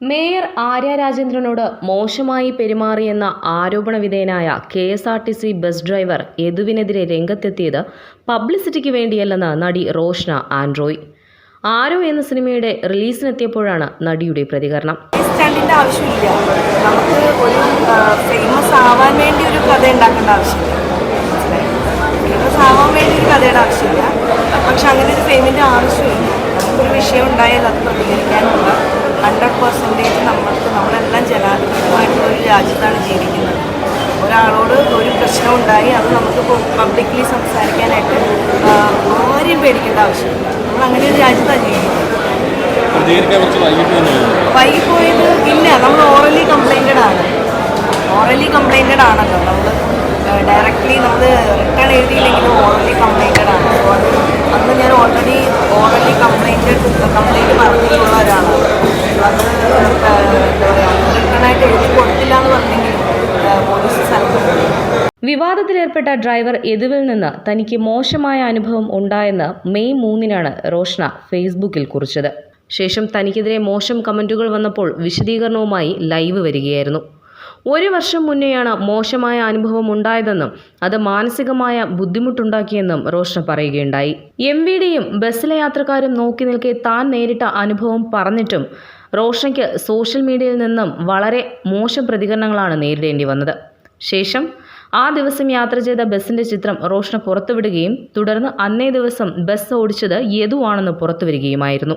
Mayor Arya രാജേന്ദ്രനോട് മോശമായി പെരുമാറിയെന്ന ആരോപണ വിധേയനായ K S R T C bus driver യദുവിനെതിരെ രംഗത്തെത്തിയത് പബ്ലിസിറ്റിക്ക് വേണ്ടിയല്ലെന്ന് നടി റോഷ്ന ആൻഡ്രോയ്. ആരോ എന്ന സിനിമയുടെ റിലീസിനെത്തിയപ്പോഴാണ് നടിയുടെ പ്രതികരണം. ആവശ്യമില്ല. നമുക്ക് ഒരു ഫേമസ് ആവാൻ വേണ്ടി ഒരു കഥ ഉണ്ടാക്കേണ്ട ആവശ്യമില്ല. ഫേമസ് ആവാൻ വേണ്ടി ഒരു കഥയുടെ ആവശ്യമില്ല. പക്ഷെ അങ്ങനെ ഒരു ഫെയിമിന്റെ ആവശ്യമില്ല. ഒരു വിഷയം ഉണ്ടായാൽ അത് പ്രതികരിക്കാനുള്ള ഹൺഡ്രഡ് പെർസെന്റേജ് നമ്മൾക്ക് നമ്മളെല്ലാം ജനാധിപത്യമായിട്ടുള്ള ഒരു രാജ്യത്താണ് ജീവിക്കുന്നത്. ഒരാളോട് ഒരു പ്രശ്നം ഉണ്ടായി അത് നമുക്ക് പബ്ലിക്കലി സംസാരിക്കാനായിട്ട് ആരെയും പേടിക്കേണ്ട ആവശ്യമില്ല. നമ്മൾ അങ്ങനെ ഒരു രാജ്യത്താണ് ജീവിക്കുന്നത്. വൈകിപ്പോയത് ഇല്ല നമ്മൾ ഓറലി കംപ്ലൈന്റഡ് ആണ്. ഓറലി കംപ്ലൈന്റഡ് ആണല്ലോ. നമ്മൾ ഡയറക്റ്റ്ലി നമ്മൾ റിട്ടേൺ എഴുതിയില്ലെങ്കിലും ഓറലി കംപ്ലൈന്റഡ് ആണ്. അന്ന് ഞാൻ ഓൾറെഡി ഓറലി കംപ്ലൈന്റഡ് കംപ്ലൈന്റ് പറഞ്ഞിട്ടുള്ള ഒരാളാണ്. വിവാദത്തിലേർപ്പെട്ട ഡ്രൈവർ എതുവിൽ നിന്ന് തനിക്ക് മോശമായ അനുഭവം ഉണ്ടായെന്ന് മെയ് മൂന്നിനാണ് റോഷ്ന ഫേസ്ബുക്കിൽ കുറിച്ചത്. ശേഷം തനിക്കെതിരെ മോശം കമന്റുകൾ വന്നപ്പോൾ വിശദീകരണവുമായി ലൈവ് വരികയായിരുന്നു. ഒരു വർഷം മുന്നെയാണ് മോശമായ അനുഭവം ഉണ്ടായതെന്നും അത് മാനസികമായ ബുദ്ധിമുട്ടുണ്ടാക്കിയെന്നും റോഷ്ന പറയുകയുണ്ടായി. എം വി ഡിയും ബസ്സിലെ യാത്രക്കാരും നോക്കി നിൽക്കെ താൻ നേരിട്ട അനുഭവം പറഞ്ഞിട്ടും റോഷയ്ക്ക് സോഷ്യൽ മീഡിയയിൽ നിന്നും വളരെ മോശം പ്രതികരണങ്ങളാണ് നേരിടേണ്ടി വന്നത്. ശേഷം ആ ദിവസം യാത്ര ചെയ്ത ബസ്സിന്റെ ചിത്രം റോഷന പുറത്തുവിടുകയും തുടർന്ന് അന്നേ ദിവസം ബസ് ഓടിച്ചത് യദുവാണെന്ന് പുറത്തുവരികയുമായിരുന്നു